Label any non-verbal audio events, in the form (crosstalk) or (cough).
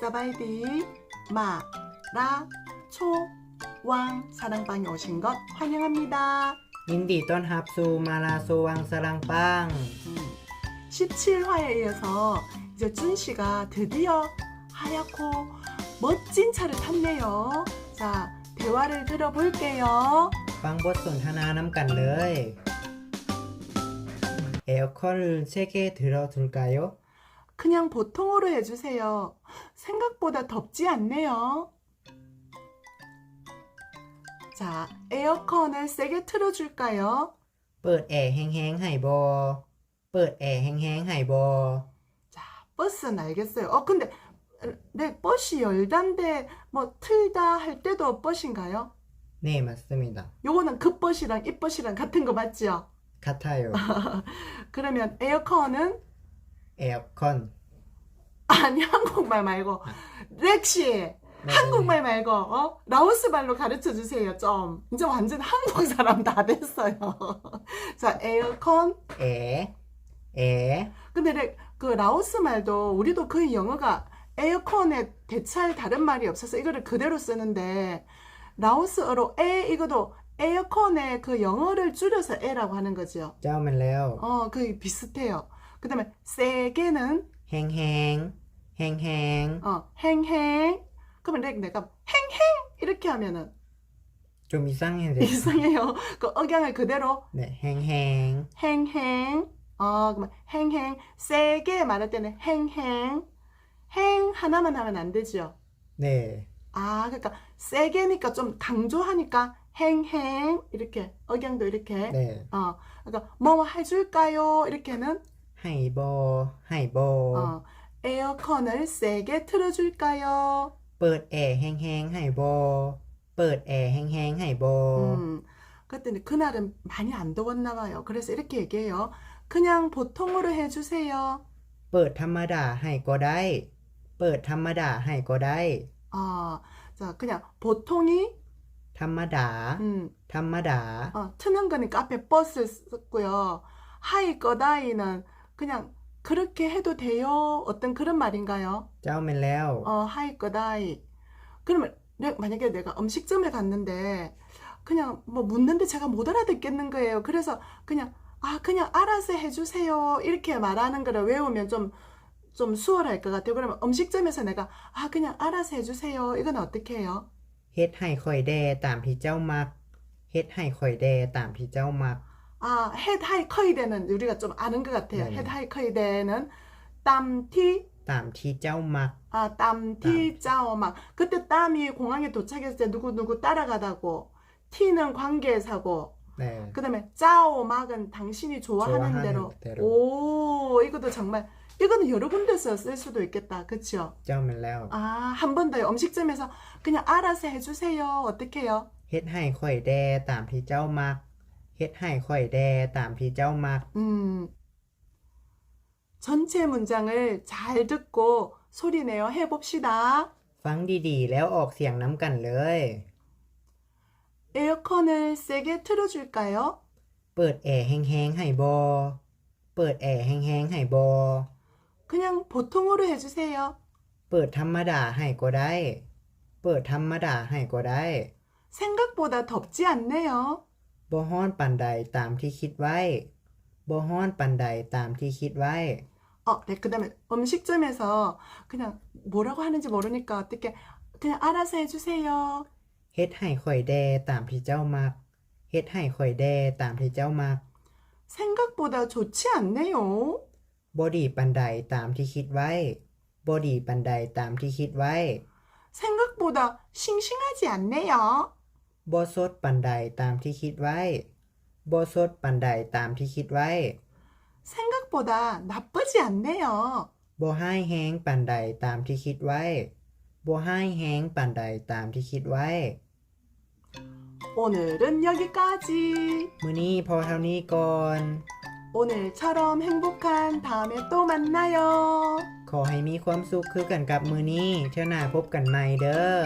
사발디 마, 라, 초, 왕 사랑방에 오신 것 환영합니다. 인디 던합수 마라소 왕 사랑방 17화에 이어서 이제 준씨가 드디어 하얗고 멋진 차를 탔네요. 자, 대화를 들어볼게요. 방법 손 하나 남간 늘 에어컨을 세개 들어둘까요? 그냥 보통으로 해주세요. 생각보다 덥지 않네요. 자, 에어컨을 세게 틀어줄까요? เปิดแอร์แห้งๆให้บอเปิดแอร์แห้งๆให้บอ 자, 버스는 알겠어요. 어, 근데, 네, 버스 열단데, 뭐, 틀다 할 때도 버스인가요? เน่มัสมิดะ 요거는 그 버스랑 이 버스랑 같은 거 맞죠? คัตไทโย (laughs) 그러면 에어컨은, 에어컨. 아니 한국말 말고. 렉시. 네. 한국말 말고 어? 라오스 말로 가르쳐 주세요 좀. 이제 완전 한국 사람 다 됐어요. (laughs) 자 에어컨. 에, 에, 근데 렉- 그 라오스 말도 우리도 거의 영어가 에어컨에 대체할 다른 말이 없어서 이거를 그대로 쓰는데 라오스어로 에 이거도 에어컨에 그 영어를 줄여서 에라고 하는 거죠. 짜오멜레오 어, 거의 비슷해요. 그 다음에 세게는 행행, 행행. 어, 행행. 그러면 내가 행행 이렇게 하면은 좀 이상해요. 이상해요. 그 억양을 그대로 네, 행행. 행행. 어, 그러면 행행. 세게 말할 때는 행행. 행 하나만 하면 안 되지요. 네. 아, 그러니까 세게니까 좀 강조하니까 행행 이렇게 억양도 이렇게. 네. 어, 그러니까 뭐 해줄까요? 이렇게는 ให้บอให้บอ 어, 에어컨을 세게 틀어줄까요? เปิดแอร์แห้งๆให้บอเปิดแอร์แห้งๆให้บอ 음, 그랬더니 그날은 많이 안 더웠나 봐요. 그래서 이렇게 얘기해요. 그냥 보통으로 해주세요. เปิดธรรมดาให้ก็ได้ เปิดธรรมดาให้ก็ได้ 아, 자, 그냥 보통이 ธรรมดา 음, ธรรมดา 어, 트는 거니까 앞에 버스를 썼고요. 하이 거다이는 그냥 그렇게 해도 돼요? 어떤 그런 말인가요? เจ้าแม่นแล้ว 어, 하이 거다이. 그러면 내- 만약에 내가 음식점에 갔는데 그냥 뭐 묻는데 제가 못 알아듣겠는 거예요. 그래서 그냥 아, 그냥 알아서 해주세요. 이렇게 말하는 거를 외우면 좀, 좀 수월할 것 같아요. 그러면 음식점에서 내가 아, 그냥 알아서 해주세요. 이건 어떻게 해요? เฮ็ดให้ข่อยแดตามที่เจ้ามัก เฮ็ดให้ข่อยแดตามที่เจ้ามัก 아, 헤드 하이 커이대는 우리가 좀 아는 것 같아요. 네. 헤드 하이 커이대는 땀티 땀티 짜오막 아, 땀티 짜오막 그때 땀이 공항에 도착했을 때 누구누구 따라가다고 티는 관계사고 네. 그다음에 짜오막은 당신이 좋아하는, 좋아하는 대로. 대로. 오, 이것도 정말 이거는 여러 군데서 쓸 수도 있겠다. 그렇죠? 짜오멜레오 아, 한 번 더요. 음식점에서 그냥 알아서 해 주세요. 어떻게 해요? 헤드 하이 커이대 땀티 짜오막 เจ้ามัก เฮ็ดให้ข่อยแดตามที่เจ้ามัก 음 전체 문장을 잘 듣고 소리 내어 해봅시다 ฟังดีๆ แล้วออกเสียงน้ำกันเลย 에어컨을 세게 틀어줄까요? เปิดแอร์แห้งๆให้บอเปิดแอร์แห้งๆให้บอ 그냥 보통으로 해주세요 เปิดธรรมดาให้ก็ได้ เปิดธรรมดาให้ก็ได้ 생각보다 덥지 않네요 บ่ฮ้อนปานใดตามที่คิดไว้บ่ฮ้อนปานใดตามที่คิดไว้ 어, 네, 그 다음에 음식점에서 그냥 뭐라고 하는지 모르니까 어떻게 그냥 알아서 해주세요. เฮ็ดให้ข่อยแดตามที่เจ้ามัก เฮ็ดให้ข่อยแดตามที่เจ้ามัก 생각보다 좋지 않네요. บ่ดีปานใดตามที่คิดไว้บ่ดีปานใดตามที่คิดไว้ 생각보다 싱싱하지 않네요. บ่สดปานใดตามที่คิดไว้บ่สดปานใดตามที่คิดไว้ 생각보다 나쁘지 않네요. บ่ให้แห้งปานใดตามที่คิดไว้บ่ให้แห้งปานใดตามที่คิดไว้ 오늘은 여기까지. มื้อนี้พอเท่านี้ก่อน 오늘처럼 행복한 다음에 또 만나요. ขอให้มีความสุขคือกันกับมือนี้ เที่ยวหน้าพบกันใหม่เด้อ